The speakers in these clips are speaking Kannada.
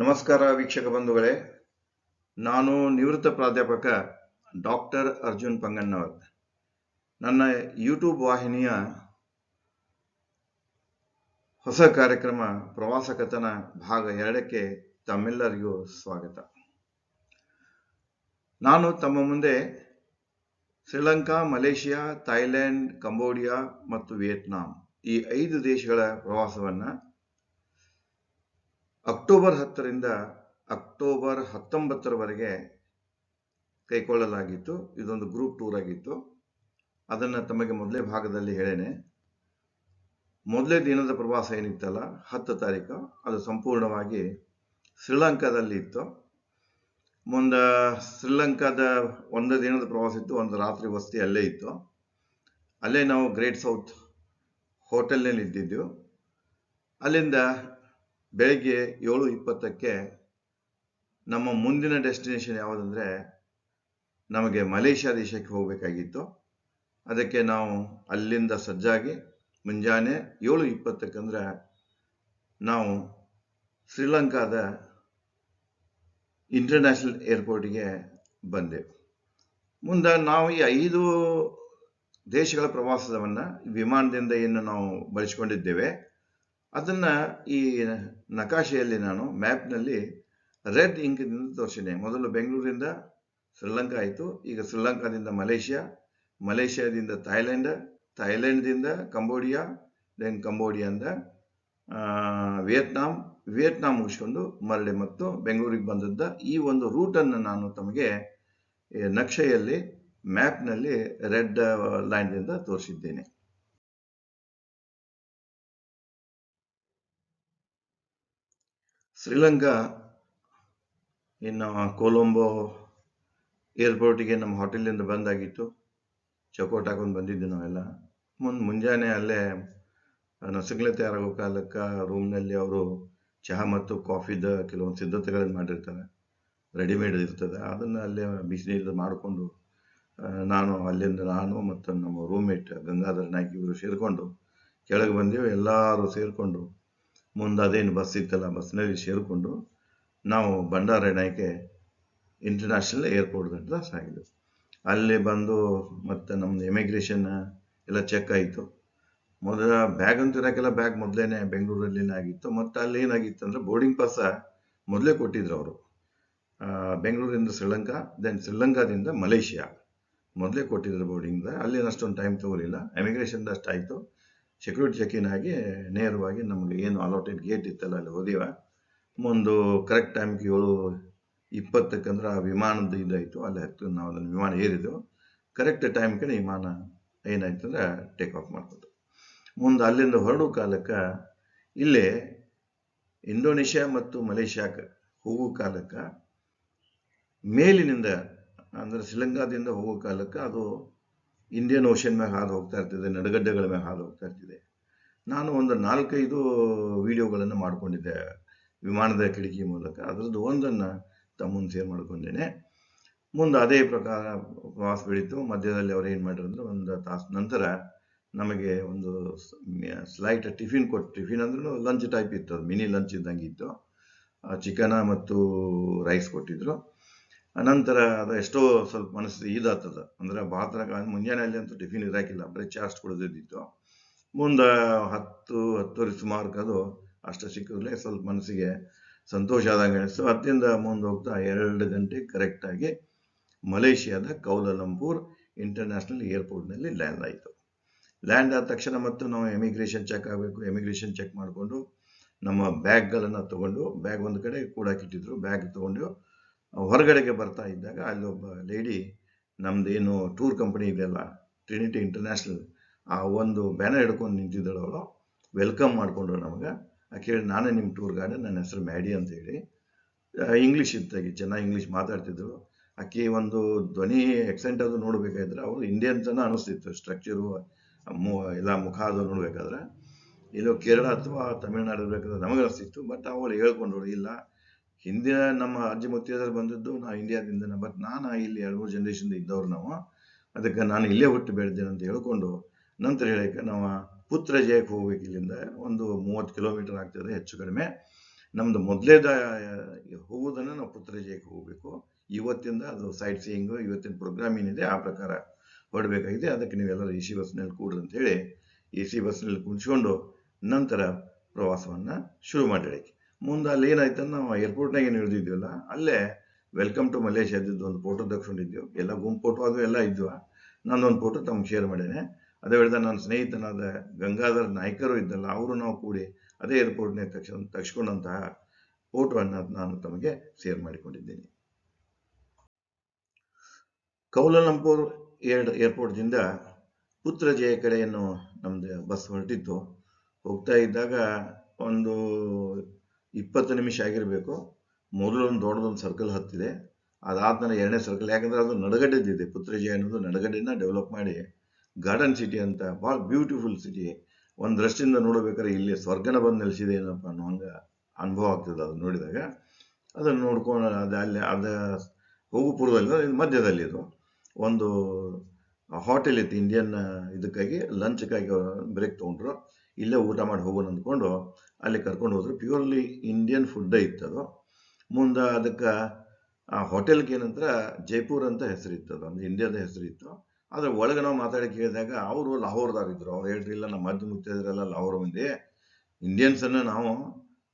ನಮಸ್ಕಾರ ವೀಕ್ಷಕ ಬಂಧುಗಳೇ. ನಾನು ನಿವೃತ್ತ ಪ್ರಾಧ್ಯಾಪಕ ಡಾಕ್ಟರ್ ಅರ್ಜುನ್ ಪಂಗಣ್ಣವರ್. ನನ್ನ ಯೂಟ್ಯೂಬ್ ವಾಹಿನಿಯ ಹೊಸ ಕಾರ್ಯಕ್ರಮ ಪ್ರವಾಸ ಕಥನ ಭಾಗ ಎರಡಕ್ಕೆ ತಮ್ಮೆಲ್ಲರಿಗೂ ಸ್ವಾಗತ. ನಾನು ತಮ್ಮ ಮುಂದೆ ಶ್ರೀಲಂಕಾ, ಮಲೇಷಿಯಾ ಥೈಲ್ಯಾಂಡ್ ಕಂಬೋಡಿಯಾ ಮತ್ತು ವಿಯೆಟ್ನಾಂ ಈ ಐದು ದೇಶಗಳ ಪ್ರವಾಸವನ್ನು ಅಕ್ಟೋಬರ್ ಹತ್ತರಿಂದ ಅಕ್ಟೋಬರ್ ಹತ್ತೊಂಬತ್ತರವರೆಗೆ ಕೈಗೊಳ್ಳಲಾಗಿತ್ತು ಇದೊಂದು ಗ್ರೂಪ್ ಟೂರ್ ಆಗಿತ್ತು. ಅದನ್ನು ತಮಗೆ ಮೊದಲೇ ಭಾಗದಲ್ಲಿ ಹೇಳೇನೆ. ಮೊದಲೇ ದಿನದ ಪ್ರವಾಸ ಏನಿತ್ತಲ್ಲ, ಹತ್ತು ತಾರೀಕು, ಅದು ಸಂಪೂರ್ಣವಾಗಿ ಶ್ರೀಲಂಕಾದಲ್ಲಿ ಇತ್ತು. ಮುಂದೆ ಶ್ರೀಲಂಕಾದ ಒಂದು ದಿನದ ಪ್ರವಾಸ ಇತ್ತು, ಒಂದು ರಾತ್ರಿ ವಸತಿ ಅಲ್ಲೇ ಇತ್ತು. ಅಲ್ಲೇ ನಾವು ಗ್ರೇಟ್ ಸೌತ್ ಹೋಟೆಲ್ನಲ್ಲಿ ಇದ್ದಿದ್ದೆವು ಅಲ್ಲಿಂದ ಬೆಳಗ್ಗೆ ಏಳು ಇಪ್ಪತ್ತಕ್ಕೆ ನಮ್ಮ ಮುಂದಿನ ಡೆಸ್ಟಿನೇಷನ್ ಯಾವುದಂದರೆ ನಮಗೆ ಮಲೇಷ್ಯಾ ದೇಶಕ್ಕೆ ಹೋಗಬೇಕಾಗಿತ್ತು. ಅದಕ್ಕೆ ನಾವು ಅಲ್ಲಿಂದ ಸಜ್ಜಾಗಿ ಮುಂಜಾನೆ ಏಳು ಇಪ್ಪತ್ತಕ್ಕಂದ್ರೆ ನಾವು ಶ್ರೀಲಂಕಾದ ಇಂಟರ್ನ್ಯಾಷನಲ್ ಏರ್ಪೋರ್ಟಿಗೆ ಬಂದೆವು ಮುಂದೆ ನಾವು ಈ ಐದು ದೇಶಗಳ ಪ್ರವಾಸವನ್ನು ವಿಮಾನದಿಂದ ಏನು ನಾವು ಬಳಸಿಕೊಂಡಿದ್ದೇವೆ. ಅದನ್ನು ಈ ನಕಾಶೆಯಲ್ಲಿ ನಾನು ಮ್ಯಾಪ್ನಲ್ಲಿ ರೆಡ್ ಇಂಕ್ನಿಂದ ತೋರಿಸಿದೆ. ಮೊದಲು ಬೆಂಗಳೂರಿಂದ ಶ್ರೀಲಂಕಾ ಆಯಿತು. ಈಗ ಶ್ರೀಲಂಕಾದಿಂದ ಮಲೇಷ್ಯಾ, ಮಲೇಷ್ಯಾದಿಂದ ಥಾಯ್ಲೆಂಡ್ ಥೈಲ್ಯಾಂಡ್ದಿಂದ ಕಂಬೋಡಿಯಾ ದೆನ್ ಕಂಬೋಡಿಯಾದಿಂದ ವಿಯೆಟ್ನಾಂ. ವಿಯೆಟ್ನಾಂ ಮುಗಿಸ್ಕೊಂಡು ಮರಳಿ ಮತ್ತು ಬೆಂಗಳೂರಿಗೆ ಬಂದದ್ದ ಈ ಒಂದು ರೂಟನ್ನು ನಾನು ತಮಗೆ ನಕ್ಷೆಯಲ್ಲಿ, ಮ್ಯಾಪ್ನಲ್ಲಿ ರೆಡ್ ಲೈನ್ದಿಂದ ತೋರಿಸಿದ್ದೇನೆ. ಶ್ರೀಲಂಕಾ, ಇನ್ನು ಕೊಲಂಬೋ ಏರ್ಪೋರ್ಟಿಗೆ ನಮ್ಮ ಹೋಟೆಲಿಂದ ಬಂದಾಗಿತ್ತು. ಚೌಕೋಟ್ ಹಾಕೊಂಡು ಬಂದಿದ್ದೆ ನಾವೆಲ್ಲ. ಮುಂದೆ ಮುಂಜಾನೆ ಅಲ್ಲೇ ನಸುಗ್ಲೆ ತಯಾರಾಗೋ ಕಾಲಕ್ಕೆ ರೂಮ್ನಲ್ಲಿ ಅವರು ಚಹಾ ಮತ್ತು ಕಾಫಿದ ಕೆಲವೊಂದು ಸಿದ್ಧತೆಗಳನ್ನು ಮಾಡಿರ್ತಾರೆ. ರೆಡಿಮೇಡ್ ಇರ್ತದೆ. ಅದನ್ನು ಅಲ್ಲೇ ಬಿಸಿನೀರು ಮಾಡಿಕೊಂಡು ನಾನು ಅಲ್ಲಿಂದ ನಾನು ಮತ್ತು ನಮ್ಮ ರೂಮ್ಮೇಟ್ ಗಂಗಾಧರ ನಾಯ್ಕ ಇವರು ಸೇರಿಕೊಂಡು ಕೆಳಗೆ ಬಂದೆವು. ಎಲ್ಲರೂ ಸೇರಿಕೊಂಡು ಮುಂದೆ ಅದೇನು ಬಸ್ ಇತ್ತಲ್ಲ ಬಸ್ನಲ್ಲಿ ಸೇರಿಕೊಂಡು ನಾವು ಭಂಡಾರಣ್ಯಕ್ಕೆ ಇಂಟರ್ನ್ಯಾಷನಲ್ ಏರ್ಪೋರ್ಟ್ ಹತ್ರ ಸಾಗಿದ್ದು ಅಲ್ಲಿ ಬಂದು ಮತ್ತು ನಮ್ಮದು ಇಮಿಗ್ರೇಷನ್ ಎಲ್ಲ ಚೆಕ್ ಆಯಿತು. ಮೊದಲ ಬ್ಯಾಗ್ ಅಂತ ಇರೋಕ್ಕೆಲ್ಲ ಬ್ಯಾಗ್ ಮೊದಲೇ ಬೆಂಗಳೂರಲ್ಲಿ ಆಗಿತ್ತು. ಮತ್ತು ಅಲ್ಲಿ ಏನಾಗಿತ್ತು ಅಂದರೆ ಬೋರ್ಡಿಂಗ್ ಪಾಸ ಮೊದಲೇ ಕೊಟ್ಟಿದ್ರು ಅವರು. ಬೆಂಗಳೂರಿಂದ ಶ್ರೀಲಂಕಾ ದೆನ್ ಶ್ರೀಲಂಕಾದಿಂದ ಮಲೇಷ್ಯಾ ಮೊದಲೇ ಕೊಟ್ಟಿದ್ರು ಬೋರ್ಡಿಂಗ್ದ ಅಷ್ಟೊಂದು ಟೈಮ್ ತಗೋಲಿಲ್ಲ ಎಮಿಗ್ರೇಷನ್ದು ಅಷ್ಟು ಆಯಿತು. ಸೆಕ್ಯೂರಿಟಿ ಚೆಕಿನ್ ಆಗಿ ನೇರವಾಗಿ ನಮಗೆ ಏನು ಅಲಾಟೆಡ್ ಗೇಟ್ ಇತ್ತಲ್ಲ ಅಲ್ಲಿ ಹೋದಿವ. ಒಂದು ಕರೆಕ್ಟ್ ಟೈಮ್ಗೆ ಏಳು ಇಪ್ಪತ್ತಕ್ಕಂದ್ರೆ ಆ ವಿಮಾನದ ಇದಾಯಿತು. ಅಲ್ಲಿ ಹತ್ತು ನಾವು ಅದನ್ನು ವಿಮಾನ ಏರಿದೆವು. ಕರೆಕ್ಟ್ ಟೈಮ್ಗೆ ವಿಮಾನ ಏನಾಯ್ತು ಅಂದ್ರೆ ಟೇಕ್ ಆಫ್ ಮಾಡ್ಬೋದು ಮುಂದೆ ಅಲ್ಲಿಂದ ಹೊರಡೋ ಕಾಲಕ್ಕೆ ಇಲ್ಲೇ ಇಂಡೋನೇಷ್ಯಾ ಮತ್ತು ಮಲೇಷ್ಯಾಕ್ಕೆ ಹೋಗೋ ಕಾಲಕ್ಕೆ ಮೇಲಿನಿಂದ ಅಂದರೆ ಶ್ರೀಲಂಕಾದಿಂದ ಹೋಗೋ ಕಾಲಕ್ಕೆ ಅದು ಇಂಡಿಯನ್ ಓಷನ್ ಮ್ಯಾಗ ಹಾದು ಹೋಗ್ತಾ ಇರ್ತಿದೆ, ನಡುಗಡ್ಡೆಗಳ ಮ್ಯಾಗ ಹಾದು ಹೋಗ್ತಾ ಇರ್ತಿದೆ. ನಾನು ಒಂದು ನಾಲ್ಕೈದು ವಿಡಿಯೋಗಳನ್ನು ಮಾಡಿಕೊಂಡಿದ್ದೆ ವಿಮಾನದ ಕಿಟಕಿ ಮೂಲಕ. ಅದರದ್ದು ಒಂದನ್ನು ತಮ್ಮನ್ನು ಶೇರ್ ಮಾಡ್ಕೊಂಡೇನೆ. ಮುಂದೆ ಅದೇ ಪ್ರಕಾರ ಪ್ರವಾಸ ಬೆಳೀತು. ಮಧ್ಯದಲ್ಲಿ ಅವ್ರು ಏನು ಮಾಡಿದ್ರು ಒಂದು ತಾಸು ನಂತರ ನಮಗೆ ಒಂದು ಸ್ಲೈಟ್ ಟಿಫಿನ್ ಕೊಟ್ಟು ಟಿಫಿನ್ ಅಂದ್ರೂ ಲಂಚ್ ಟೈಪ್ ಇತ್ತು. ಅದು ಮಿನಿ ಲಂಚ್ ಇದ್ದಂಗೆ ಇತ್ತು. ಚಿಕನ ಮತ್ತು ರೈಸ್ ಕೊಟ್ಟಿದ್ರು. ನಂತರ ಅದು ಎಷ್ಟೋ ಸ್ವಲ್ಪ ಮನಸ್ಸು ಇದಾಗ್ತದೆ ಅಂದರೆ ಮುಂಜಾನೆ ಮುಂಜಾನೆಯಲ್ಲಿ ಅಂತೂ ಟಿಫಿನ್ ಇರಾಕಿಲ್ಲ. ಬರೀ ಚಾರ್ಜ್ ಕುಡಿದಿದ್ದಿತ್ತು. ಮುಂದೆ ಹತ್ತು, ಹತ್ತುವರೆ ಸುಮಾರು ಕದು ಅಷ್ಟು ಸಿಕ್ಕಿದ್ರೆ ಸ್ವಲ್ಪ ಮನಸ್ಸಿಗೆ ಸಂತೋಷ ಆದಂಗೆ ಅನಿಸ್ತು. ಹತ್ತಿಂದ ಮುಂದೆ ಹೋಗ್ತಾ ಎರಡು ಗಂಟೆ ಕರೆಕ್ಟಾಗಿ ಮಲೇಷಿಯಾದ ಕೌಲಾಲಂಪುರ್ ಇಂಟರ್ನ್ಯಾಷನಲ್ ಏರ್ಪೋರ್ಟ್ನಲ್ಲಿ ಲ್ಯಾಂಡ್ ಆಯಿತು. ಲ್ಯಾಂಡ್ ಆದ ತಕ್ಷಣ ಮತ್ತು ನಾವು ಎಮಿಗ್ರೇಷನ್ ಚೆಕ್ ಆಗಬೇಕು. ಎಮಿಗ್ರೇಷನ್ ಚೆಕ್ ಮಾಡಿಕೊಂಡು ನಮ್ಮ ಬ್ಯಾಗ್ಗಳನ್ನು ತಗೊಂಡು ಬ್ಯಾಗ್ ಒಂದು ಕಡೆ ಕೂಡಾಕಿಟ್ಟಿದ್ರು ಬ್ಯಾಗ್ ತೊಗೊಂಡು ಹೊರಗಡೆಗೆ ಬರ್ತಾ ಇದ್ದಾಗ ಅಲ್ಲಿ ಒಬ್ಬ ಲೇಡಿ ನಮ್ದು ಏನು ಟೂರ್ ಕಂಪನಿ ಇದೆಯಲ್ಲ ಟ್ರಿನಿಟಿ ಇಂಟರ್ನ್ಯಾಷನಲ್ ಆ ಒಂದು ಬ್ಯಾನರ್ ಹಿಡ್ಕೊಂಡು ನಿಂತಿದ್ದಳು ಅವಳು. ವೆಲ್ಕಮ್ ಮಾಡಿಕೊಂಡ್ರು ನಮಗೆ. ಆಕೆ ಹೇಳಿ, ನಾನೇ ನಿಮ್ಮ ಟೂರ್ ಗಾರ್ಡ್ ನನ್ನ ಹೆಸರು ಮ್ಯಾಡಿ ಅಂತ ಹೇಳಿ. ಇಂಗ್ಲೀಷ್ ಇದ್ದಾಗಿ ಚೆನ್ನಾಗಿ ಇಂಗ್ಲೀಷ್ ಮಾತಾಡ್ತಿದ್ರು ಆಕೆ ಒಂದು ಧ್ವನಿ ಎಕ್ಸೆಂಟ್ ಅದು ನೋಡಬೇಕಾದ್ರೆ ಅವರು ಇಂಡಿಯನ್ ತನ ಅನಿಸ್ತಿತ್ತು ಸ್ಟ್ರಕ್ಚರು ಎಲ್ಲ ಮುಖ ಅದು ನೋಡಬೇಕಾದ್ರೆ. ಇಲ್ಲೋ ಕೇರಳ ಅಥವಾ ತಮಿಳ್ನಾಡು ಇರಬೇಕಾದ್ರೆ ನಮಗೆ ಅನಿಸ್ತಿತ್ತು ಬಟ್ ಅವಳು ಹೇಳ್ಕೊಂಡ್ರು, ಇಲ್ಲ ಹಿಂದಿನ ನಮ್ಮ ಅಜ್ಜಿ ಮುತ್ತಿಯದಲ್ಲಿ ಬಂದದ್ದು ನಾ ಇಂಡಿಯಾದಿಂದ ಬಟ್ ನಾನು ಇಲ್ಲಿ ಎರಡು ಮೂರು ಜನ್ರೇಷನ್ ಇದ್ದವ್ರು ನಾವು. ಅದಕ್ಕೆ ನಾನು ಇಲ್ಲೇ ಹುಟ್ಟು ಬೆಳೆದೇನೆ ಅಂತ ಹೇಳ್ಕೊಂಡು ನಂತರ ಹೇಳಕ್ಕೆ ನಾವು ಪುತ್ರ ಜಯಕ್ಕೆ ಹೋಗ್ಬೇಕು ಇಲ್ಲಿಂದ ಒಂದು ಮೂವತ್ತು ಕಿಲೋಮೀಟರ್ ಆಗ್ತದೆ ಹೆಚ್ಚು ಕಡಿಮೆ. ನಮ್ದು ಮೊದಲೇದ ಹೋಗೋದನ್ನು ನಾವು ಪುತ್ರ ಜಯಕ್ಕೆ ಹೋಗಬೇಕು. ಇವತ್ತಿಂದ ಅದು ಸೈಟ್ ಸೀಯಿಂಗು ಇವತ್ತಿನ ಪ್ರೋಗ್ರಾಮ್ ಏನಿದೆ ಆ ಪ್ರಕಾರ ಹೊರಡಬೇಕಾಗಿದೆ ಅದಕ್ಕೆ ನೀವೆಲ್ಲರೂ ಎ ಸಿ ಬಸ್ನಲ್ಲಿ ಕೂಡ್ರಿ ಅಂತೇಳಿ ಎ ಸಿ ಬಸ್ನಲ್ಲಿ ಕುಣಿಸ್ಕೊಂಡು ನಂತರ ಪ್ರವಾಸವನ್ನು ಶುರು ಮಾಡಿರಿ. ಮುಂದೆ ಅಲ್ಲಿ ಏನಾಯ್ತು ನಾವು ಏರ್ಪೋರ್ಟ್ನಾಗ ಏನು ಇಳಿದಿದ್ವಲ್ಲ ಅಲ್ಲೇ ವೆಲ್ಕಮ್ ಟು ಮಲೇಷ್ಯಾದಿದ್ದು ಒಂದು ಫೋಟೋ ತಗ್ಸ್ಕೊಂಡಿದ್ದೆವು ಎಲ್ಲ ಗುಂಪು ಫೋಟೋ ಅದು ಎಲ್ಲ ಇದ್ವ. ನಾನೊಂದು ಫೋಟೋ ತಮ್ಗೆ ಶೇರ್ ಮಾಡೇನೆ. ಅದೇ ಹೇಳಿದ ನನ್ನ ಸ್ನೇಹಿತನಾದ ಗಂಗಾಧರ್ ನಾಯ್ಕರು ಇದ್ದಲ್ಲ, ಅವರು ನಾವು ಕೂಡಿ ಅದೇ ಏರ್ಪೋರ್ಟ್ನೇ ತಕ್ಷಣ ತೆಗೆಸ್ಕೊಂಡಂತಹ ಫೋಟೋವನ್ನು ನಾನು ತಮಗೆ ಶೇರ್ ಮಾಡಿಕೊಂಡಿದ್ದೀನಿ. ಕೌಲಾಲಂಪುರ್ ಏರ್ ಏರ್ಪೋರ್ಟ್ದಿಂದ ಪುತ್ರಜಯ ಕಡೆಯನ್ನು ನಮ್ಮದು ಬಸ್ ಹೊರಟಿತ್ತು. ಹೋಗ್ತಾ ಇದ್ದಾಗ ಒಂದು ಇಪ್ಪತ್ತು ನಿಮಿಷ ಆಗಿರಬೇಕು. ಮೊದಲು ಒಂದು ದೊಡ್ಡದೊಂದು ಸರ್ಕಲ್ ಹತ್ತಿದೆ. ಅದಾದ್ಮೇಲೆ ಎರಡನೇ ಸರ್ಕಲ್ ಯಾಕಂದ್ರೆ ಅದು ನಡಗಡ್ಡೆದಿದೆ ಪುತ್ರಜಯ ಅನ್ನೋದು ನಡಗಡ್ಡೆನ ಡೆವಲಪ್ ಮಾಡಿ ಗಾರ್ಡನ್ ಸಿಟಿ ಅಂತ ಭಾಳ ಬ್ಯೂಟಿಫುಲ್ ಸಿಟಿ ಒಂದು ದೃಷ್ಟಿಯಿಂದ ನೋಡಬೇಕಾದ್ರೆ ಇಲ್ಲಿ ಸ್ವರ್ಗನ ಬಂದು ನೆಲೆಸಿದೆ ಏನಪ್ಪ ಅನ್ನೋ ಹಂಗೆ ಅನುಭವ ಆಗ್ತದೆ ಅದು ನೋಡಿದಾಗ. ಅದನ್ನು ನೋಡ್ಕೊಂಡು ಅದು ಅಲ್ಲಿ ಹೋಗು ಹೋಗುಪುರದಲ್ಲಿ ಮಧ್ಯದಲ್ಲಿ ಇದು. ಒಂದು ಹೋಟೆಲ್ ಇತ್ತು ಇಂಡಿಯನ್ ಇದಕ್ಕಾಗಿ ಲಂಚ್ಗಾಗಿ ಬ್ರೇಕ್ ತೊಗೊಂಡ್ರು. ಇಲ್ಲೇ ಊಟ ಮಾಡಿ ಹೋಗೋಣ ಅಂದ್ಕೊಂಡು ಅಲ್ಲಿ ಕರ್ಕೊಂಡು ಹೋದ್ರು. ಪ್ಯೂರ್ಲಿ ಇಂಡಿಯನ್ ಫುಡ್ ಇತ್ತದು. ಮುಂದೆ ಅದಕ್ಕೆ, ಆ ಹೋಟೆಲ್ಗೆ ಏನಂತರ ಜೈಪುರ್ ಅಂತ ಹೆಸರಿತ್ತು ಅದು ಒಂದು ಇಂಡಿಯಾದ ಹೆಸರಿತ್ತು ಆದ್ರೆ ಒಳಗೆ ನಾವು ಮಾತಾಡಿ ಕೇಳಿದಾಗ ಅವರು ಲಾಹೋರ್ದಾರಿದ್ರು ಅವ್ರು ಹೇಳ್ರಿ, ಇಲ್ಲ ನಮ್ಮ ಮದ್ದು ಮುತ್ತಿದ್ರೆಲ್ಲ ಲಾಹೋರ್ ಮಂದಿ. ಇಂಡಿಯನ್ಸನ್ನು ನಾವು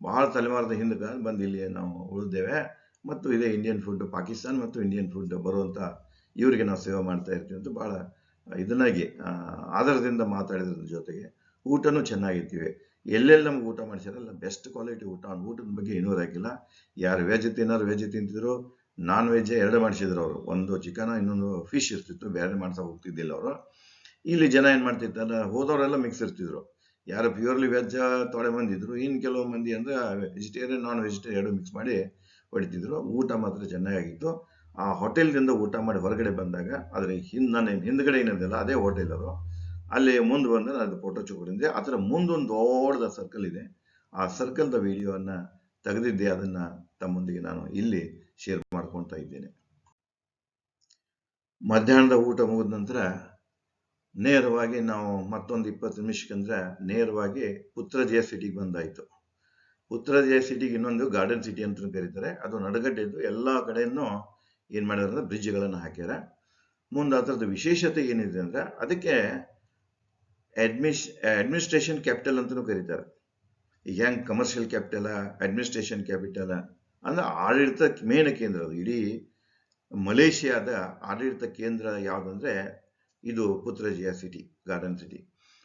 ಬಹಳ ತಲೆಮಾರದ ಹಿಂದಕ್ಕೆ ಬಂದು ಇಲ್ಲಿ ನಾವು ಉಳಿದೇವೆ. ಮತ್ತು ಇದೇ ಇಂಡಿಯನ್ ಫುಡ್ ಪಾಕಿಸ್ತಾನ್ ಮತ್ತು ಇಂಡಿಯನ್ ಫುಡ್ ಬರುವಂಥ ಇವರಿಗೆ ನಾವು ಸೇವೆ ಮಾಡ್ತಾ ಇರ್ತೀವಿ ಅಂತ ಭಾಳ ಇದನ್ನಾಗಿ ಆಧಾರದಿಂದ ಮಾತಾಡಿದ್ರ ಜೊತೆಗೆ ಊಟನೂ ಚೆನ್ನಾಗಿರ್ತೀವಿ. ಎಲ್ಲೆಲ್ಲಿ ನಮ್ಗೆ ಊಟ ಮಾಡಿಸಿರಲ್ಲ ಬೆಸ್ಟ್ ಕ್ವಾಲಿಟಿ ಊಟ. ಅವ್ನು ಊಟದ ಬಗ್ಗೆ ಏನೂ ಹಾಕಿಲ್ಲ ಯಾರು ವೆಜ್ ತಿನ್ನೋರು ವೆಜ್ ತಿಂತಿದ್ರು ನಾನ್ ವೆಜ್ ಎರಡು ಮಾಡಿಸಿದ್ರು ಅವರು. ಒಂದು ಚಿಕನ್ ಇನ್ನೊಂದು ಫಿಶ್ ಇರ್ತಿತ್ತು. ಬೇರೆ ಮಾಡ್ತಾ ಹೋಗ್ತಿದ್ದಿಲ್ಲ ಅವರು. ಇಲ್ಲಿ ಜನ ಏನು ಮಾಡ್ತಿತ್ತಲ್ಲ ಹೋದವರೆಲ್ಲ ಮಿಕ್ಸ್ ಇರ್ತಿದ್ರು. ಯಾರು ಪ್ಯೂರ್ಲಿ ವೆಜ್ ತೊಳೆ ಬಂದಿದ್ರು ಇನ್ನು ಕೆಲವು ಮಂದಿ ಅಂದರೆ ವೆಜಿಟೇರಿಯನ್ ನಾನ್ ವೆಜಿಟೇರಿಯನ್ ಎರಡು ಮಿಕ್ಸ್ ಮಾಡಿ ಹೊಡಿತಿದ್ರು. ಊಟ ಮಾತ್ರ ಚೆನ್ನಾಗಿತ್ತು ಆ ಹೋಟೆಲ್ದಿಂದ ಊಟ ಮಾಡಿ ಹೊರಗಡೆ ಬಂದಾಗ ಅದ್ರ ಹಿಂದ್ ನಾನು ಹಿಂದ್ಗಡೆ ಏನಿದೆಯಲ್ಲ ಅದೇ ಹೋಟೆಲ್ ಅದು. ಅಲ್ಲಿ ಮುಂದೆ ಬಂದು ನಾನು ಫೋಟೋ ಚುಕ್ಕಿದ್ದೆ ಅದರ ಮುಂದೊಂದು ದೊಡ್ಡದ ಸರ್ಕಲ್ ಇದೆ. ಆ ಸರ್ಕಲ್ದ ವಿಡಿಯೋವನ್ನು ತೆಗೆದಿದ್ದೆ. ಅದನ್ನ ತಮ್ಮೊಂದಿಗೆ ನಾನು ಇಲ್ಲಿ ಶೇರ್ ಮಾಡ್ಕೊಳ್ತಾ ಇದ್ದೇನೆ. ಮಧ್ಯಾಹ್ನದ ಊಟ ಮುಗಿದ ನಂತರ ನೇರವಾಗಿ ನಾವು ಮತ್ತೊಂದು ಇಪ್ಪತ್ತು ನಿಮಿಷಕ್ಕಂದ್ರೆ ನೇರವಾಗಿ ಪುತ್ರಜಯ ಸಿಟಿಗೆ ಬಂದಾಯಿತು. ಪುತ್ರಜಯ ಸಿಟಿಗೆ ಇನ್ನೊಂದು ಗಾರ್ಡನ್ ಸಿಟಿ ಅಂತ ಕರೀತಾರೆ. ಅದು ನಡಗಡ್ಡೆದ್ದು ಎಲ್ಲ ಕಡೆಯನ್ನು ಏನ್ ಮಾಡ್ಯಾರ ಅಂದ್ರೆ ಬ್ರಿಡ್ಜ್ಗಳನ್ನು ಹಾಕ್ಯಾರ. ಮುಂದೆ ಅದರದ್ದು ವಿಶೇಷತೆ ಏನಿದೆ ಅಂದ್ರೆ ಅದಕ್ಕೆ ಅಡ್ಮಿಸ್ ಅಡ್ಮಿನಿಸ್ಟ್ರೇಷನ್ ಕ್ಯಾಪಿಟಲ್ ಅಂತಲೂ ಕರೀತಾರೆ. ಈಗ ಹೆಂಗ್ ಕಮರ್ಷಿಯಲ್ ಕ್ಯಾಪಿಟಲ ಅಡ್ಮಿನಿಸ್ಟ್ರೇಷನ್ ಕ್ಯಾಪಿಟಲ ಅಂದ್ರೆ ಆಡಳಿತ ಮೇನ್ ಕೇಂದ್ರ ಅದು. ಇಡೀ ಮಲೇಷಿಯಾದ ಆಡಳಿತ ಕೇಂದ್ರ ಯಾವುದಂದ್ರೆ ಇದು ಪುತ್ರಜಿಯಾ ಸಿಟಿ ಗಾರ್ಡನ್ ಸಿಟಿ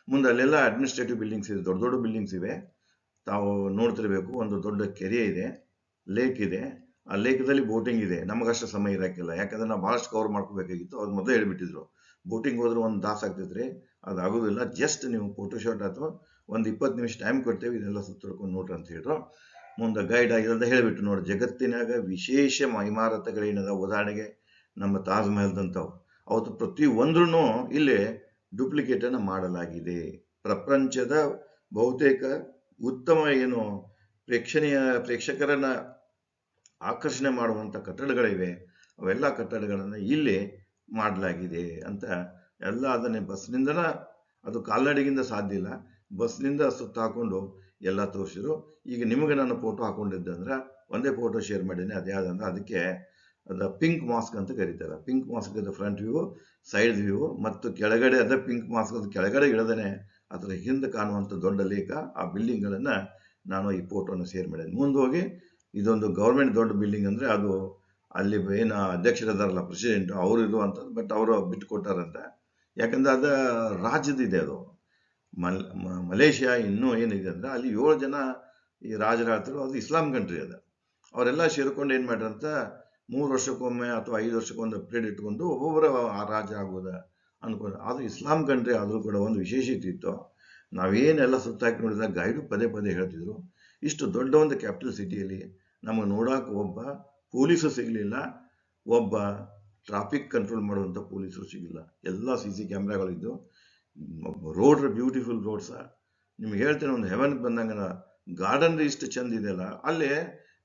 ಮುಂದೆ ಅಲ್ಲೆಲ್ಲ ಅಡ್ಮಿನಿಸ್ಟ್ರೇಟಿವ್ ಬಿಲ್ಡಿಂಗ್ಸ್ ಇದೆ, ದೊಡ್ಡ ದೊಡ್ಡ ಬಿಲ್ಡಿಂಗ್ಸ್ ಇವೆ. ತಾವು ನೋಡ್ತಿರ್ಬೇಕು, ಒಂದು ದೊಡ್ಡ ಕೆರೆ ಇದೆ ಲೇಕ್ ಇದೆ. ಆ ಲೇಕ್ದಲ್ಲಿ ಬೋಟಿಂಗ್ ಇದೆ. ನಮಗಷ್ಟು ಸಮಯ ಇರಕ್ಕಿಲ್ಲ ಯಾಕಂದ್ರೆ ನಾವು ಭಾಳಷ್ಟು ಕವರ್ ಮಾಡ್ಕೋಬೇಕಾಗಿತ್ತು. ಅದು ಮೊದಲೇ ಹೇಳ್ಬಿಟ್ಟಿದ್ರು ಬೋಟಿಂಗ್ ಹೋದ್ರೆ ಒಂದು ದಾಸ ಆಗ್ತೈತ್ರಿ. ಅದು ಆಗೋದಿಲ್ಲ ಜಸ್ಟ್ ನೀವು ಫೋಟೋಶಾಟ್ ಅಥವಾ ಒಂದು ಇಪ್ಪತ್ತು ನಿಮಿಷ ಟೈಮ್ ಕೊಡ್ತೇವೆ, ಇದೆಲ್ಲ ಸುತ್ತಿಡ್ಕೊಂಡು ನೋಡ್ರಿ ಅಂತ ಹೇಳಿದ್ರು ಮುಂದೆ ಗೈಡ್ ಆಗಿದೆ ಅಂತ ಹೇಳಿಬಿಟ್ಟು ನೋಡಿ ಜಗತ್ತಿನಾಗ ವಿಶೇಷ ಇಮಾರತುಗಳೇನದ ಉದಾಹರಣೆಗೆ ನಮ್ಮ ತಾಜ್ ಮಹಲ್ದಂಥವು ಅವತ್ತು ಪ್ರತಿ ಒಂದ್ರೂ ಇಲ್ಲಿ ಡೂಪ್ಲಿಕೇಟನ್ನು ಮಾಡಲಾಗಿದೆ. ಪ್ರಪಂಚದ ಬಹುತೇಕ ಉತ್ತಮ ಏನು ಪ್ರೇಕ್ಷಣೀಯ ಪ್ರೇಕ್ಷಕರನ್ನ ಆಕರ್ಷಣೆ ಮಾಡುವಂಥ ಕಟ್ಟಡಗಳಿವೆ. ಅವೆಲ್ಲ ಕಟ್ಟಡಗಳನ್ನು ಇಲ್ಲಿ ಮಾಡಲಾಗಿದೆ ಅಂತ ಎಲ್ಲ ಅದನ್ನೇ ಬಸ್ನಿಂದನ ಅದು ಕಾಲ್ನಡಿಗಿಂದ ಸಾಧ್ಯ ಇಲ್ಲ. ಬಸ್ನಿಂದ ಸುತ್ತ ಹಾಕೊಂಡು ಎಲ್ಲ ತೋರಿಸಿದ್ರು. ಈಗ ನಿಮಗೆ ನಾನು ಫೋಟೋ ಹಾಕೊಂಡಿದ್ದೆ ಅಂದ್ರೆ ಒಂದೇ ಫೋಟೋ ಶೇರ್ ಮಾಡಿದ್ದೀನಿ ಅದು ಯಾವ್ದಂದ್ರೆ ಅದಕ್ಕೆ ಅದ ಪಿಂಕ್ ಮಾಸ್ಕ್ ಅಂತ ಕರೀತಾರೆ. Pink mask front view side view ಮತ್ತು ಕೆಳಗಡೆ ಅದ ಪಿಂಕ್ ಮಾಸ್ಕ್ ಕೆಳಗಡೆ ಇಳದೇನೆ ಅದರ ಹಿಂದೆ ಕಾಣುವಂಥ ದೊಡ್ಡ ಲೇಖ. ಆ ಬಿಲ್ಡಿಂಗ್ಗಳನ್ನು ನಾನು ಈ ಫೋಟೋನ ಶೇರ್ ಮಾಡಿದ್ದೀನಿ ಮುಂದೆ ಹೋಗಿ ಇದೊಂದು ಗೌರ್ಮೆಂಟ್ ದೊಡ್ಡ ಬಿಲ್ಡಿಂಗ್ ಅಂದರೆ ಅದು ಅಲ್ಲಿ ಏನು ಅಧ್ಯಕ್ಷರಿದಾರಲ್ಲ ಪ್ರೆಸಿಡೆಂಟ್ ಅವರು ಇದು ಅಂತ ಬಟ್ ಅವರು ಬಿಟ್ಟು ಕೊಟ್ಟಾರಂತೆ. ಯಾಕಂದ್ರೆ ಅದು ರಾಜ್ಯದಿದೆ ಅದು. ಮಲ್ ಮಲೇಷ್ಯಾ ಇನ್ನೂ ಏನಿದೆ ಅಂದ್ರೆ ಅಲ್ಲಿ ಏಳು ಜನ ಈ ರಾಜರಾತರು ಅದು ಇಸ್ಲಾಂ ಕಂಟ್ರಿ ಅದು. ಅವರೆಲ್ಲ ಸೇರ್ಕೊಂಡು ಏನು ಮಾಡ್ರಂತ ಮೂರು ವರ್ಷಕ್ಕೊಮ್ಮೆ ಅಥವಾ ಐದು ವರ್ಷಕ್ಕೊಂದು ಪೀರಿಯಡ್ ಇಟ್ಕೊಂಡು ಒಬ್ಬೊಬ್ಬರ ಆ ರಾಜ ಆಗೋದ ಅನ್ಕೊಂಡು, ಅದು ಇಸ್ಲಾಂ ಕಂಟ್ರಿ ಆದರೂ ಕೂಡ ಒಂದು ವಿಶೇಷತೆ ಇತ್ತು ನಾವೇನೆಲ್ಲ ಸುತ್ತಾಕಿ ನೋಡಿದಾಗ ಗೈಡು ಪದೇ ಪದೇ ಹೇಳ್ತಿದ್ರು, ಇಷ್ಟು ದೊಡ್ಡ ಒಂದು ಕ್ಯಾಪಿಟಲ್ ಸಿಟಿಯಲ್ಲಿ ನಮಗೆ ನೋಡೋಕೆ ಒಬ್ಬ ಪೊಲೀಸು ಸಿಗಲಿಲ್ಲ, ಒಬ್ಬ ಟ್ರಾಫಿಕ್ ಕಂಟ್ರೋಲ್ ಮಾಡುವಂಥ ಪೊಲೀಸರು ಸಿಗಿಲ್ಲ. ಎಲ್ಲ ಸಿ ಸಿ ಕ್ಯಾಮ್ರಾಗಳಿದ್ದು ರೋಡ್ ಬ್ಯೂಟಿಫುಲ್ ರೋಡ್ಸ ನಿಮ್ಗೆ ಹೇಳ್ತೇನೆ, ಒಂದು ಹೆವನ್ಗೆ ಬಂದಂಗೆ ಗಾರ್ಡನ್ ಇಷ್ಟು ಚಂದ ಇದೆಯಲ್ಲ, ಅಲ್ಲಿ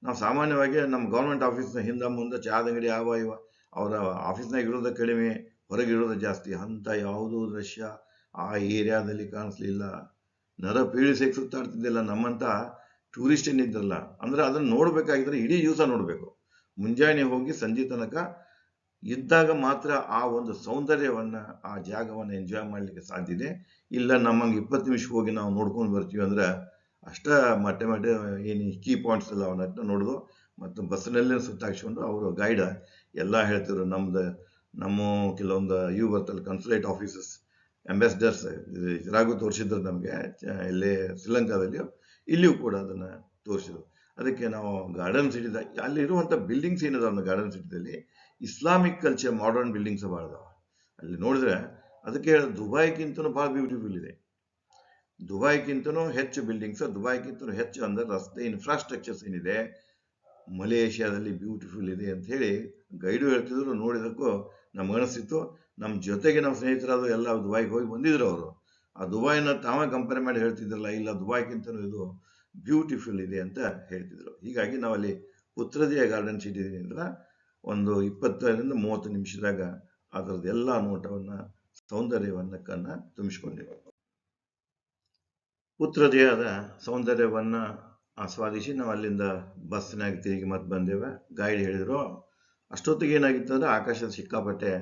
ನಾವು ಸಾಮಾನ್ಯವಾಗಿ ನಮ್ಮ ಗೌರ್ಮೆಂಟ್ ಆಫೀಸ್ನ ಹಿಂದೆ ಮುಂದೆ ಚಹಾದ ಅಂಗಡಿ ಯಾವ ಇವ, ಅವರ ಆಫೀಸ್ನಾಗ ಇರೋದು ಕಡಿಮೆ, ಹೊರಗೆ ಇರೋದು ಜಾಸ್ತಿ. ಅಂತ ಯಾವುದೂ ದೃಶ್ಯ ಆ ಏರಿಯಾದಲ್ಲಿ ಕಾಣಿಸ್ಲಿಲ್ಲ. ನರ ಪೀಳಿಸಿಗೆ ಸುತ್ತಾಡ್ತಿದ್ದಿಲ್ಲ ನಮ್ಮಂತ ಟೂರಿಸ್ಟ್ ಏನಿದ್ರಲ್ಲ ಅಂದ್ರೆ ಅದನ್ನ ನೋಡಬೇಕಾಗಿದ್ರೆ ಇಡೀ ದಿವಸ ನೋಡಬೇಕು. ಮುಂಜಾನೆ ಹೋಗಿ ಸಂಜೆ ತನಕ ಇದ್ದಾಗ ಮಾತ್ರ ಆ ಒಂದು ಸೌಂದರ್ಯವನ್ನ, ಆ ಜಾಗವನ್ನ ಎಂಜಾಯ್ ಮಾಡಲಿಕ್ಕೆ ಸಾಧ್ಯ ಇದೆ. ಇಲ್ಲ, ನಮ್ಮಂಗೆ ಇಪ್ಪತ್ತು ನಿಮಿಷ ಹೋಗಿ ನಾವು ನೋಡ್ಕೊಂಡು ಬರ್ತೀವಿ ಅಂದ್ರೆ ಅಷ್ಟ ಮಟ್ಟೆ ಮಟ್ಟೆ ಏನು ಕೀ ಪಾಯಿಂಟ್ಸ್ ಎಲ್ಲ ಅವನ್ನ ನೋಡೋದು. ಮತ್ತು ಬಸ್ನಲ್ಲೇ ಸುತ್ತಾಕ್ಸ್ಕೊಂಡು ಅವರು ಗೈಡ್ ಎಲ್ಲ ಹೇಳ್ತಿದ್ರು. ನಮ್ದು, ನಮ್ಮ ಕೆಲವೊಂದು ಇವು ಬರ್ತಲ್ಲಿ ಕನ್ಸುಲೇಟ್ ಆಫೀಸಸ್ ಅಂಬಾಸಿಡರ್ಸ್ ಇದ್ರಾಗೂ ತೋರಿಸಿದ್ರು ನಮಗೆ, ಇಲ್ಲೇ ಶ್ರೀಲಂಕಾದಲ್ಲಿ ಇಲ್ಲಿಯೂ ಕೂಡ ಅದನ್ನ ತೋರಿಸಿದ್ರು. ಅದಕ್ಕೆ ನಾವು ಗಾರ್ಡನ್ ಸಿಟಿದ ಅಲ್ಲಿರುವಂಥ ಬಿಲ್ಡಿಂಗ್ಸ್ ಏನಿದೆ ಒಂದು ಗಾರ್ಡನ್ ಸಿಟಿದಲ್ಲಿ ಇಸ್ಲಾಮಿಕ್ ಕಲ್ಚರ್ ಮಾಡರ್ನ್ ಬಿಲ್ಡಿಂಗ್ಸ್ ಭಾಳ ಅದಾವ ಅಲ್ಲಿ ನೋಡಿದ್ರೆ ಅದಕ್ಕೆ ದುಬೈಗಿಂತನೂ ಭಾಳ ಬ್ಯೂಟಿಫುಲ್ ಇದೆ. ದುಬೈಗಿಂತನೂ ಹೆಚ್ಚು ಬಿಲ್ಡಿಂಗ್ಸ್ ದುಬೈಗಿಂತನೂ ಹೆಚ್ಚು ಅಂದರೆ ರಸ್ತೆ ಇನ್ಫ್ರಾಸ್ಟ್ರಕ್ಚರ್ಸ್ ಏನಿದೆ, ಮಲೇಷ್ಯಾದಲ್ಲಿ ಬ್ಯೂಟಿಫುಲ್ ಇದೆ ಅಂತ ಹೇಳಿ ಗೈಡು ಹೇಳ್ತಿದ್ರು, ನೋಡಿದಕ್ಕೂ ನಮ್ಗೆ ಅನಿಸ್ತಿತ್ತು. ನಮ್ಮ ಜೊತೆಗೆ ನಮ್ಮ ಸ್ನೇಹಿತರಾದ್ರು ಎಲ್ಲ ದುಬೈಗೆ ಹೋಗಿ ಬಂದಿದ್ರು ಅವರು. ಆ ದುಬೈನ ತಾವೇ ಕಂಪೇರ್ ಮಾಡಿ ಹೇಳ್ತಿದ್ರಲ್ಲ, ಇಲ್ಲ ದುಬೈಗಿಂತನೂ ಇದು ಬ್ಯೂಟಿಫುಲ್ ಇದೆ ಅಂತ ಹೇಳ್ತಿದ್ರು. ಹೀಗಾಗಿ ನಾವಲ್ಲಿ ಉತ್ತರದೇಯ ಗಾರ್ಡನ್ ಸಿಟಿ ಅಂದ್ರೆ ಒಂದು ಇಪ್ಪತ್ತರಿಂದ ಮೂವತ್ತು ನಿಮಿಷದಾಗ ಅದರದ್ದು ಎಲ್ಲ ನೋಟವನ್ನ, ಸೌಂದರ್ಯವನ್ನ ಕನ್ನ ತುಂಬಿಸ್ಕೊಂಡಿವೆ ಪುತ್ರದೇಹದ ಸೌಂದರ್ಯವನ್ನ ಆಸ್ವಾದಿಸಿ ನಾವು ಅಲ್ಲಿಂದ ಬಸ್ನಾಗ ತಿರುಗಿ ಮತ್ತೆ ಬಂದೇವೆ. ಗೈಡ್ ಹೇಳಿದ್ರು, ಅಷ್ಟೊತ್ತಿಗೆ ಏನಾಗಿತ್ತು ಅಂದ್ರೆ ಆಕಾಶದ ಸಿಕ್ಕಾಪಟ್ಟೆ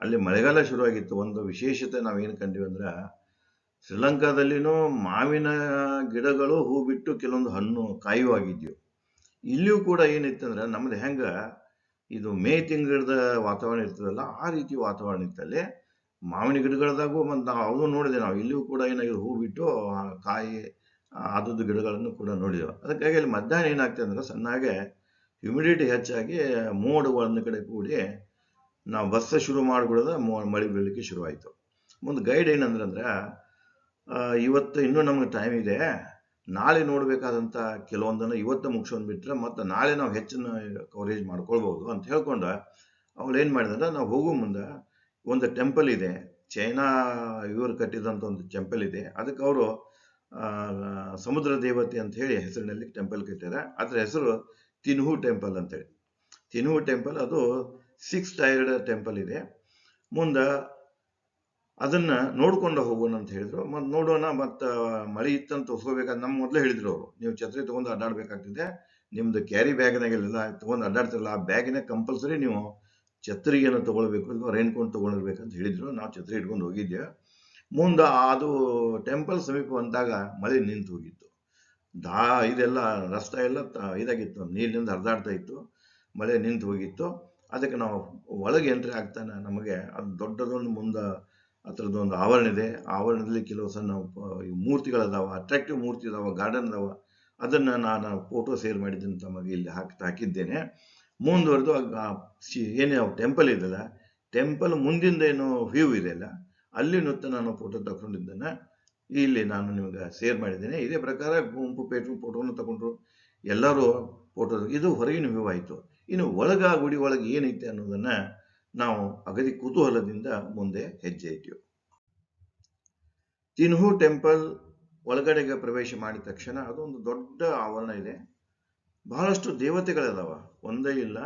ಅಲ್ಲಿ ಮಳೆಗಾಲ ಶುರುವಾಗಿತ್ತು. ಒಂದು ವಿಶೇಷತೆ ನಾವೇನು ಕಂಡ್ವಿ ಅಂದ್ರೆ ಶ್ರೀಲಂಕಾದಲ್ಲಿನೂ ಮಾವಿನ ಗಿಡಗಳು ಹೂ ಬಿಟ್ಟು ಕೆಲವೊಂದು ಹಣ್ಣು ಕಾಯುವಾಗಿದ್ವು. ಇಲ್ಲಿಯೂ ಕೂಡ ಏನಿತ್ತಂದ್ರೆ ನಮ್ದು ಹೆಂಗ ಇದು ಮೇ ತಿಂಗಳದ ವಾತಾವರಣ ಇರ್ತದಲ್ಲ, ಆ ರೀತಿ ವಾತಾವರಣ ಇತ್ತಲ್ಲಿ ಮಾವಿನ ಗಿಡಗಳದಾಗೂ ಮತ್ತು ನಾವು ಅದು ನೋಡಿದೆ ನಾವು. ಇಲ್ಲಿಯೂ ಕೂಡ ಏನಾಗಿದೆ ಹೂ ಬಿಟ್ಟು ಕಾಯಿ ಆದದ್ದು ಗಿಡಗಳನ್ನು ಕೂಡ ನೋಡಿದೆವು. ಅದಕ್ಕಾಗಿ ಅಲ್ಲಿ ಮಧ್ಯಾಹ್ನ ಏನಾಗ್ತದೆ ಅಂದ್ರೆ ಸಣ್ಣಗೆ ಹ್ಯುಮಿಡಿಟಿ ಹೆಚ್ಚಾಗಿ ಮೋಡ ಒಂದ್ ಕಡೆ ಕೂಡಿ ನಾವು ಬಸ್ ಶುರು ಮಾಡಿಬಿಡೋದ ಮಳೆ ಬೀಳಲಿಕ್ಕೆ ಶುರುವಾಯಿತು. ಮುಂದೆ ಗೈಡ್ ಏನಂದ್ರೆ ಅಂದ್ರೆ ಇವತ್ತು ಇನ್ನೂ ನಮಗೆ ಟೈಮ್ ಇದೆ. ನಾಳೆ ನೋಡಬೇಕಾದಂಥ ಕೆಲವೊಂದನ್ನು ಇವತ್ತು ಮುಗಿಸ್ಕೊಂಡು ಬಿಟ್ಟರೆ ಮತ್ತು ನಾಳೆ ನಾವು ಹೆಚ್ಚಿನ ಕವರೇಜ್ ಮಾಡ್ಕೊಳ್ಬೋದು ಅಂತ ಹೇಳ್ಕೊಂಡು ಅವಳು ಏನು ಮಾಡಿದ್ರೆ ನಾವು ಹೋಗೋ ಮುಂದೆ ಒಂದು ಟೆಂಪಲ್ ಇದೆ. ಚೈನಾ ಇವರು ಕಟ್ಟಿದಂಥ ಒಂದು ಟೆಂಪಲ್ ಇದೆ. ಅದಕ್ಕೆ ಅವರು ಸಮುದ್ರ ದೇವತೆ ಅಂತ ಹೇಳಿ ಹೆಸರಿನಲ್ಲಿ ಟೆಂಪಲ್ ಕಟ್ಟಿದ್ದಾರೆ ಅದರ ಹೆಸರು ತಿನ್ಹು ಟೆಂಪಲ್ ಅಂತೇಳಿ ತಿನ್ಹು ಟೆಂಪಲ್ ಅದು ಸಿಕ್ಸ್ ಟೈರ್ಡ್ ಟೆಂಪಲ್ ಇದೆ. ಮುಂದೆ ಅದನ್ನ ನೋಡ್ಕೊಂಡು ಹೋಗೋಣ ಅಂತ ಹೇಳಿದ್ರು. ಮತ್ತೆ ನೋಡೋಣ ಮತ್ತೆ ಮಳೆ ಇತ್ತಂತ ಹೋಗ್ಬೇಕಾದ್ರೆ ನಮ್ಮ ಮೊದಲೇ ಹೇಳಿದ್ರು ಅವರು, ನೀವು ಛತ್ರಿ ತಗೊಂಡು ಅಡ್ಡಾಡ್ಬೇಕಾಗ್ತಿದೆ, ನಿಮ್ದು ಕ್ಯಾರಿ ಬ್ಯಾಗ್ನಾಗೆಲ್ಲ ತಗೊಂಡು ಅಡ್ಡಾಡ್ತಿರಲ್ಲ, ಆ ಬ್ಯಾಗಿನ ಕಂಪಲ್ಸರಿ ನೀವು ಛತ್ರಿಯನ್ನು ತಗೊಳ್ಬೇಕು ಅಥವಾ ರೈನ್ ಕೋಟ್ ಅಂತ ಹೇಳಿದ್ರು. ನಾವು ಛತ್ರಿ ಇಟ್ಕೊಂಡು ಹೋಗಿದ್ದೆ. ಮುಂದೆ ಅದು ಟೆಂಪಲ್ ಸಮೀಪ ಬಂದಾಗ ಮಳೆ ನಿಂತು ಹೋಗಿತ್ತು. ದಾ, ಇದೆಲ್ಲ ರಸ್ತೆ ಎಲ್ಲ ಇದಾಗಿತ್ತು, ನೀರಿನಿಂದ ಹರಿದಾಡ್ತಾ ಇತ್ತು. ಮಳೆ ನಿಂತು ಹೋಗಿತ್ತು. ಅದಕ್ಕೆ ನಾವು ಒಳಗೆ ಎಂಟ್ರಿ ಆಗ್ತಾನೆ ನಮಗೆ. ಅದು ದೊಡ್ಡದೊಂದು ಮುಂದೆ ಹತ್ರದ್ದು ಒಂದು ಆವರಣ ಇದೆ. ಆವರಣದಲ್ಲಿ ಕೆಲವು ಸಣ್ಣ ಮೂರ್ತಿಗಳದಾವ ಅಟ್ರಾಕ್ಟಿವ್ ಮೂರ್ತಿ ಅದಾವ ಗಾರ್ಡನ್ ಅದಾವ. ಅದನ್ನ ನಾನು ಫೋಟೋ ಸೇರ್ ಮಾಡಿದ್ದೀನಿ ತಮಗೆ ಇಲ್ಲಿ ಹಾಕಿ, ಹಾಕಿದ್ದೇನೆ. ಮುಂದುವರೆದು ಏನೇ ಟೆಂಪಲ್ ಇದೆಯಲ್ಲ ಟೆಂಪಲ್ ಮುಂದಿಂದ ಏನು ವ್ಯೂ ಇದೆಯಲ್ಲ ಅಲ್ಲಿ ನೃತ್ಯ ನಾನು ಫೋಟೋ ತಗೊಂಡಿದ್ದನ್ನು ಇಲ್ಲಿ ನಾನು ನಿಮಗೆ ಶೇರ್ ಮಾಡಿದ್ದೇನೆ. ಇದೇ ಪ್ರಕಾರ ಗುಂಪು, ಪೇಟು ಫೋಟೋನ ತಗೊಂಡ್ರು ಎಲ್ಲರೂ ಫೋಟೋ ಇದು ಹೊರಗಿನ ವ್ಯೂ ಆಯಿತು. ಇನ್ನು ಒಳಗ ಗುಡಿ ಒಳಗೆ ಏನೈತೆ ಅನ್ನೋದನ್ನ ನಾವು ಅಗದಿ ಕುತೂಹಲದಿಂದ ಮುಂದೆ ಹೆಜ್ಜೆ ಇಟ್ಟೆವು. ತಿನ್ಹು ಟೆಂಪಲ್ ಒಳಗಡೆಗೆ ಪ್ರವೇಶ ಮಾಡಿದ ತಕ್ಷಣ ಅದೊಂದು ದೊಡ್ಡ ಆವರಣ ಇದೆ. ಬಹಳಷ್ಟು ದೇವತೆಗಳದಾವ ಒಂದೇ ಇಲ್ಲ.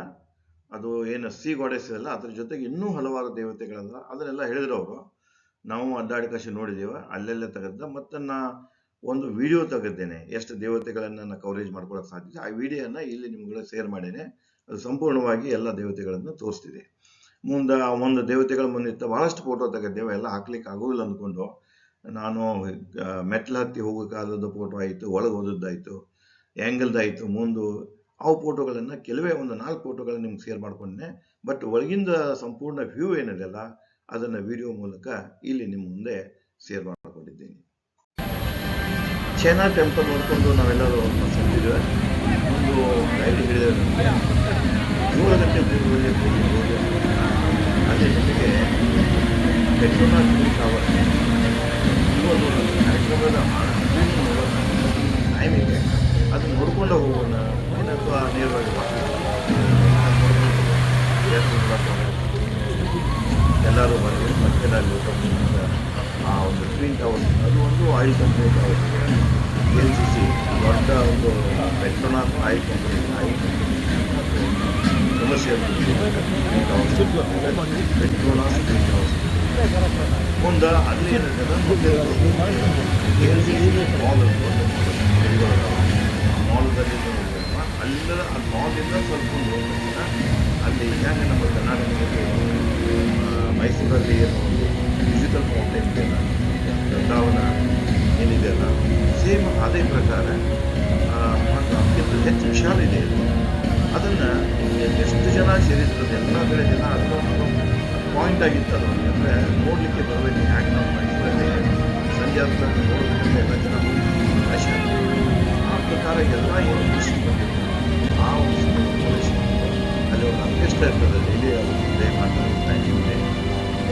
ಅದು ಏನು ಸಿ ಗಾಡೆಸ್ ಎಲ್ಲ ಅದ್ರ ಜೊತೆಗೆ ಇನ್ನೂ ಹಲವಾರು ದೇವತೆಗಳಲ್ಲ, ಅದನ್ನೆಲ್ಲ ಹೇಳಿದ್ರು ಅವರು ನಾವು ಅಡ್ಡಾಡಿಕಾಶಿ ನೋಡಿದೇವ, ಅಲ್ಲೆಲ್ಲ ತೆಗೆದ ಒಂದು ವಿಡಿಯೋ ತೆಗೆದ್ದೇನೆ, ಎಷ್ಟು ದೇವತೆಗಳನ್ನ ನಾನು ಕವರೇಜ್ ಮಾಡ್ಕೊಳಕ್ ಸಾಧ್ಯ ಆ ವಿಡಿಯೋನ ಇಲ್ಲಿ ನಿಮ್ಗಳ ಶೇರ್ ಮಾಡೇನೆ. ಅದು ಸಂಪೂರ್ಣವಾಗಿ ಎಲ್ಲ ದೇವತೆಗಳನ್ನು ತೋರಿಸ್ತಿದೆ. ಮುಂದೆ ಒಂದು ದೇವತೆಗಳ ಮುಂದೆ ಭಾಳಷ್ಟು ಫೋಟೋ ತೆಗೆದ್ದೇವೆ ಎಲ್ಲ ಹಾಕ್ಲಿಕ್ಕೆ ಆಗೋದಿಲ್ಲ ಅಂದ್ಕೊಂಡು ನಾನು ಮೆಟ್ಲು ಹತ್ತಿ ಹೋಗೋಕ್ಕಾದದ್ದು ಫೋಟೋ ಆಯಿತು, ಒಳಗೆ ಹೋದದ್ದಾಯಿತು ಆ್ಯಂಗಲ್ದಾಯಿತು ಮುಂದು ಆ ಫೋಟೋಗಳನ್ನು ಕೆಲವೇ ಒಂದು ನಾಲ್ಕು ಫೋಟೋಗಳನ್ನ ನಿಮ್ಗೆ ಶೇರ್ ಮಾಡ್ಕೊಂಡೆ. ಬಟ್ ಒಳಗಿಂದ ಸಂಪೂರ್ಣ ವ್ಯೂ ಏನಿದೆಯಲ್ಲ ಅದನ್ನು ವಿಡಿಯೋ ಮೂಲಕ ಇಲ್ಲಿ ನಿಮ್ಮ ಮುಂದೆ ಶೇರ್ ಮಾಡಿಕೊಂಡಿದ್ದೀನಿ. ಚೈನಾ ಟೆಂಪಲ್ ನೋಡಿಕೊಂಡು ನಾವೆಲ್ಲರೂ ಸಂತಿದ್ವಿ ಒಂದು ಗೈಡ್ ನಮಗೆ. ಏಳು ಗಂಟೆ ಪೂರ್ವದಲ್ಲಿ ಹೋಗಿ ಹೋಗಿ ಅದೇ ಜೊತೆಗೆ ಟವರ್ ಇವತ್ತು ಕಾರ್ಯಕ್ರಮದ ಟೈಮ್ ಇದೆ ಅದನ್ನು ನೋಡ್ಕೊಂಡು ಹೋಗೋಣ ಏನಂತ ನೇರವಾಗಿ ಎಲ್ಲರೂ ಬಂದು ಮತ್ತೆ ನಾನು ಆ ಒಂದು ಟ್ವಿನ್ ಟವರ್ ಅದು ಒಂದು oil company tower L C C ದೊಡ್ಡ ಒಂದು Petronas oil company oil company ಮತ್ತು ಕಮರ್ಷಿಯಲ್ ಪೆಟ್ರೋನಾಸ್ ಟ್ವಿನ್ ಟವರ್ ಮುಂದೆ ಒಂದು ಆರ್ಕೆಸ್ಟ್ರಾ ಇರ್ತದೆ ಡೈಲಿ ಪ್ಲೇ ಮಾಡ್ತಾರೆ ಟೈಮಿಂಗ್ ಇದೆ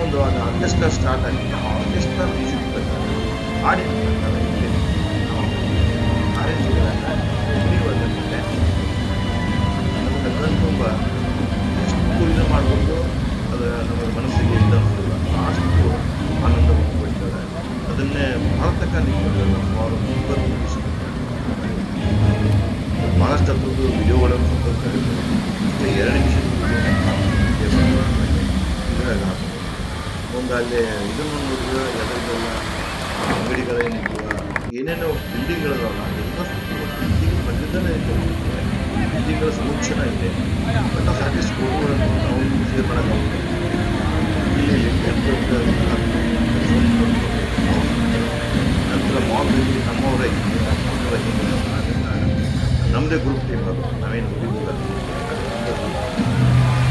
ಒಂದು ಅದು ಆರ್ಕೆಸ್ಟ್ರಾ ಸ್ಟಾರ್ಟ್ ಆಗಿದೆ ಆ ಆರ್ಕೆಸ್ಟ್ರಾ ಮ್ಯೂಸಿಕ್ ಪ್ರಕಾರ ಹಾಡಿನ ಪ್ರಕಾರ ಇಲ್ಲಿ ಕಣ್ಣು ತುಂಬ ಎಷ್ಟು ಇದು ಮಾಡಿಕೊಂಡು ಅದು ನಮ್ಮ ಮನಸ್ಸಿಗೆ ಇದ್ದ ಅಷ್ಟು ಆನಂದವನ್ನು ಕೊಡ್ತಾರೆ ಅದನ್ನೇ ಭಾರತಕ್ಕ ನಿಂತ್ಕೊಂಡಿದ್ದಾರೆ ಅವರು ಇಪ್ಪತ್ತು ನಿಮಿಷ ಭಾಳಷ್ಟು ಅದ್ಭುತ ವಿಡಿಯೋಗಳನ್ನು ಮತ್ತು ಎರಡು ನಿಮಿಷ ಒಂದು ಅಲ್ಲಿ ಇದನ್ನು ನೋಡಿದ್ರೆ ಎಲ್ಲರಿಗೆಲ್ಲ ಅಂಗಡಿಗಳೇನಿದ್ವ, ಏನೇನೋ ಬಿಲ್ಡಿಂಗ್ಗಳಲ್ಲ ಎಲ್ಲ ಬಿಲ್ಡಿಂಗ್ ಇದೆ ಬಿಲ್ಡಿಂಗ್ಗಳ ಸಮೀಕ್ಷಣ ಇದೆ. ಬಟ್ ಸಾಕಷ್ಟು ಫೋಟೋಗಳನ್ನು ನಾವು ಶೇರ್ ಮಾಡೋಕ್ಕಾಗುತ್ತೆ ಇಲ್ಲಿ ನಂತರ ಮಾಲ್ ನಮ್ಮವರೇ ಹಿಂದೆ ನಮ್ಮದೇ ಗ್ರೂಪ್ ಟೀಮ್ ಅದು. ನಾವೇನು ಹೋಗಿದ್ದಿಲ್ಲ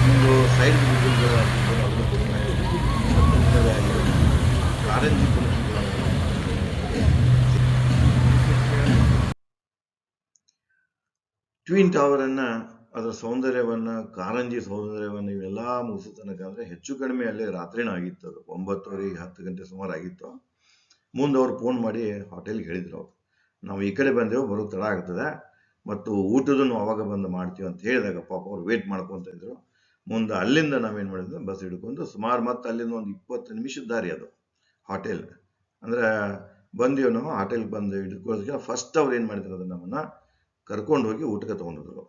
ಒಂದು ಸೈಡ್ ಕಾರಂಜಿ ಟ್ವಿನ್ ಟವರನ್ನು ಅದರ ಸೌಂದರ್ಯವನ್ನು, ಕಾರಂಜಿ ಸೌಂದರ್ಯವನ್ನು ಇವೆಲ್ಲ ಮುಗಿಸೋ ತನಕ ಅಂದರೆ ಹೆಚ್ಚು ಕಡಿಮೆ ಅಲ್ಲಿ ರಾತ್ರಿನ ಆಗಿತ್ತು ಅದು. ಒಂಬತ್ತುವರೆಗೆ ಹತ್ತು ಗಂಟೆ ಸುಮಾರು ಆಗಿತ್ತು. ಮುಂದೆ ಅವ್ರು ಫೋನ್ ಮಾಡಿ ಹೋಟೆಲ್ಗೆ ಹೇಳಿದ್ರು ಅವ್ರು. ನಾವು ಈ ಕಡೆ ಬಂದೆವು ಬರೋಕ್ಕೆ ತಡ ಆಗ್ತದೆ. ಮತ್ತು ಊಟದನ್ನು ಅವಾಗ ಬಂದು ಮಾಡ್ತೀವಿ ಅಂತ ಹೇಳಿದಾಗ ಪಾಪ ಅವ್ರು ವೇಟ್ ಮಾಡ್ಕೊತ ಇದ್ರು. ಮುಂದೆ ಅಲ್ಲಿಂದ ನಾವೇನು ಮಾಡಿದ್ವಿ? ಬಸ್ ಹಿಡ್ಕೊಂಡು ಸುಮಾರು ಮತ್ತೆ ಅಲ್ಲಿಂದ ಒಂದು ಇಪ್ಪತ್ತು ನಿಮಿಷದ ದಾರಿ ಅದು ಹೋಟೆಲ್ ಅಂದ್ರೆ ಬಂದೀವಿ ನಾವು ಹೋಟೆಲ್ಗೆ ಬಂದು ಹಿಡ್ಕೊಳ್ಳೋದಕ್ಕೆ ಫಸ್ಟ್ ಅವ್ರು ಏನು ಮಾಡಿದ್ರು ಅದನ್ನ ನಮ್ಮನ್ನ ಕರ್ಕೊಂಡು ಹೋಗಿ ಊಟಕ್ಕೆ ತೊಗೊಂಡಿದ್ರು.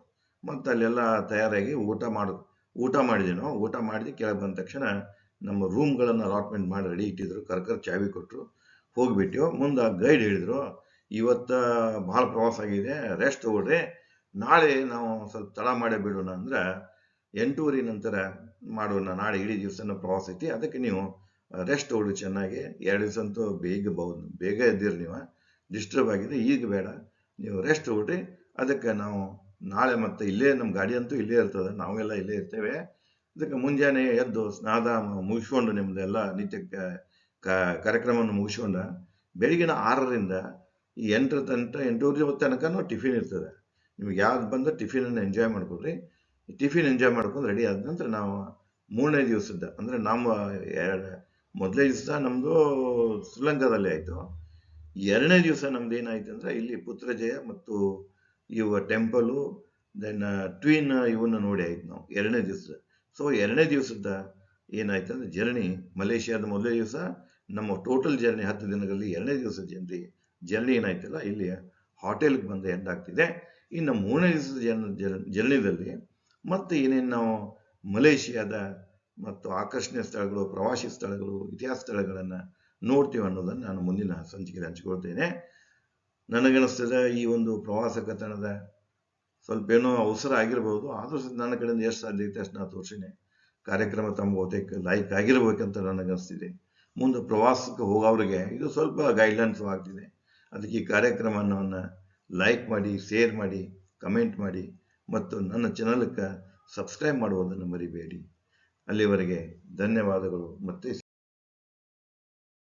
ಮತ್ತು ಅಲ್ಲೆಲ್ಲ ತಯಾರಾಗಿ ಊಟ ಮಾಡ, ಊಟ ಮಾಡಿದ್ವಿ ನಾವು. ಊಟ ಮಾಡಿದ್ವಿ ಕೆಳಗೆ ಬಂದ ತಕ್ಷಣ ನಮ್ಮ ರೂಮ್ಗಳನ್ನು ಅಲಾಟ್ಮೆಂಟ್ ಮಾಡಿ ರೆಡಿ ಇಟ್ಟಿದ್ರು. ಕರ್ಕರ್ ಚಾವಿ ಕೊಟ್ಟರು ಹೋಗಿಬಿಟ್ಟು ಮುಂದೆ ಗೈಡ್ ಹೇಳಿದ್ರು ಇವತ್ತು ಭಾಳ ಪ್ರವಾಸ ಆಗಿದೆ. ರೆಸ್ಟ್ ತಗೊಳ್ರಿ. ನಾಳೆ ನಾವು ಸ್ವಲ್ಪ ತಡ ಮಾಡೇ ಬಿಡೋಣ ಅಂದ್ರೆ ಎಂಟೂವರೆ ನಂತರ ಮಾಡೋಣ. ನಾಳೆ ಇಡೀ ದಿವಸನ ಪ್ರವಾಸ ಐತಿ. ಅದಕ್ಕೆ ನೀವು ರೆಸ್ಟ್ ತಗೊಳ್ಳಿ ಚೆನ್ನಾಗಿ. ಎರಡು ದಿವಸ ಅಂತೂ ಬೇಗ ಬಹುದು ಬೇಗ ಇದ್ದೀರಿ ನೀವು. ಡಿಸ್ಟರ್ಬ್ ಆಗಿದೆ ಈಗ ಬೇಡ. ನೀವು ರೆಸ್ಟ್ ತಗೊಳ್ರಿ. ಅದಕ್ಕೆ ನಾವು ನಾಳೆ ಮತ್ತೆ ಇಲ್ಲೇ ನಮ್ಮ ಗಾಡಿ ಅಂತೂ ಇಲ್ಲೇ ಇರ್ತದೆ. ನಾವೆಲ್ಲ ಇಲ್ಲೇ ಇರ್ತೇವೆ. ಅದಕ್ಕೆ ಮುಂಜಾನೆ ಎದ್ದು ಸ್ನಾನ ಮುಗಿಸ್ಕೊಂಡು ನಿಮ್ದೆಲ್ಲ ನಿತ್ಯ ಕಾರ್ಯಕ್ರಮವನ್ನು ಮುಗಿಸ್ಕೊಂಡು ಬೆಳಗಿನ ಆರರಿಂದ ಎಂಟರ ತನಕ ಎಂಟೂವರೆ ತನಕನೂ ಟಿಫಿನ್ ಇರ್ತದೆ. ನಿಮ್ಗೆ ಯಾವ್ದು ಬಂದು ಟಿಫಿನನ್ನು ಎಂಜಾಯ್ ಮಾಡ್ಕೊಡ್ರಿ ಟಿಫಿನ್ ಎಂಜಾಯ್ ಮಾಡ್ಕೊಂಡು ರೆಡಿ ಆದ ನಂತರ ನಾವು ಮೂರನೇ ದಿವಸದ, ಅಂದರೆ ನಮ್ಮ ಎರಡು, ಮೊದಲನೇ ದಿವಸ ನಮ್ಮದು ಶ್ರೀಲಂಕಾದಲ್ಲಿ ಆಯಿತು. ಎರಡನೇ ದಿವಸ ನಮ್ದು ಏನಾಯ್ತು ಅಂದರೆ ಇಲ್ಲಿ ಪುತ್ರಜಯ ಮತ್ತು ಇವ ಟೆಂಪಲು ದೆನ್ ಟ್ವೀನ್ ಇವನ್ನ ನೋಡಿ ಆಯ್ತು ನಾವು ಎರಡನೇ ದಿವಸ. ಸೊ ಎರಡನೇ ದಿವಸದ ಏನಾಯ್ತು ಅಂದರೆ ಜರ್ನಿ ಮಲೇಷ್ಯಾದ ಮೊದಲನೇ ದಿವಸ, ನಮ್ಮ ಟೋಟಲ್ ಜರ್ನಿ ಹತ್ತು ದಿನಗಳಲ್ಲಿ ಎರಡನೇ ದಿವಸ ಜರ್ನಿ ಜರ್ನಿ ಏನಾಯ್ತಲ್ಲ, ಇಲ್ಲಿ ಹೋಟೆಲ್ಗೆ ಬಂದು ಎಂಡ್ ಆಗ್ತಿದೆ. ಇನ್ನು ಮೂರನೇ ದಿವಸದ ಜನ ಜರ್ನಿದಲ್ಲಿ ಮತ್ತೆ ಏನೇನು ನಾವು ಮಲೇಷಿಯಾದ ಮತ್ತು ಆಕರ್ಷಣೀಯ ಸ್ಥಳಗಳು, ಪ್ರವಾಸಿ ಸ್ಥಳಗಳು, ಇತಿಹಾಸ ಸ್ಥಳಗಳನ್ನು ನೋಡ್ತೀವಿ ಅನ್ನೋದನ್ನು ನಾನು ಮುಂದಿನ ಸಂಚಿಕೆಯಲ್ಲಿ ಹಂಚಿಕೊಳ್ತೇನೆ. ನನಗನ್ನಿಸ್ತದೆ ಈ ಒಂದು ಪ್ರವಾಸ ಕಥನದ ಸ್ವಲ್ಪ ಏನೋ ಅವಸರ ಆಗಿರ್ಬೋದು, ಆದರೂ ನನ್ನ ಕಡೆಯಿಂದ ಎಷ್ಟು ಸಾಧ್ಯ ಐತೆ ಅಷ್ಟು ನಾನು ತೋರಿಸಿನಿ. ಕಾರ್ಯಕ್ರಮ ತಮ್ಮ ಬಹುತೇಕ ಲೈಕ್ ಆಗಿರ್ಬೇಕಂತ ನನಗನ್ನಿಸ್ತಿದೆ. ಮುಂದೆ ಪ್ರವಾಸಕ್ಕೆ ಹೋಗೋರಿಗೆ ಇದು ಸ್ವಲ್ಪ ಗೈಡ್ಲೈನ್ಸ್ ಆಗ್ತಿದೆ. ಅದಕ್ಕೆ ಈ ಕಾರ್ಯಕ್ರಮವನ್ನು ಲೈಕ್ ಮಾಡಿ ಶೇರ್ ಮಾಡಿ ಕಮೆಂಟ್ ಮಾಡಿ ಮತ್ತು ನನ್ನ ಚಾನಲ್ಗೆ ಸಬ್ಸ್ಕ್ರೈಬ್ ಮಾಡುವುದನ್ನು ಮರಿಬೇಡಿ. ಅಲ್ಲಿವರೆಗೆ ಧನ್ಯವಾದಗಳು. ಮತ್ತೆ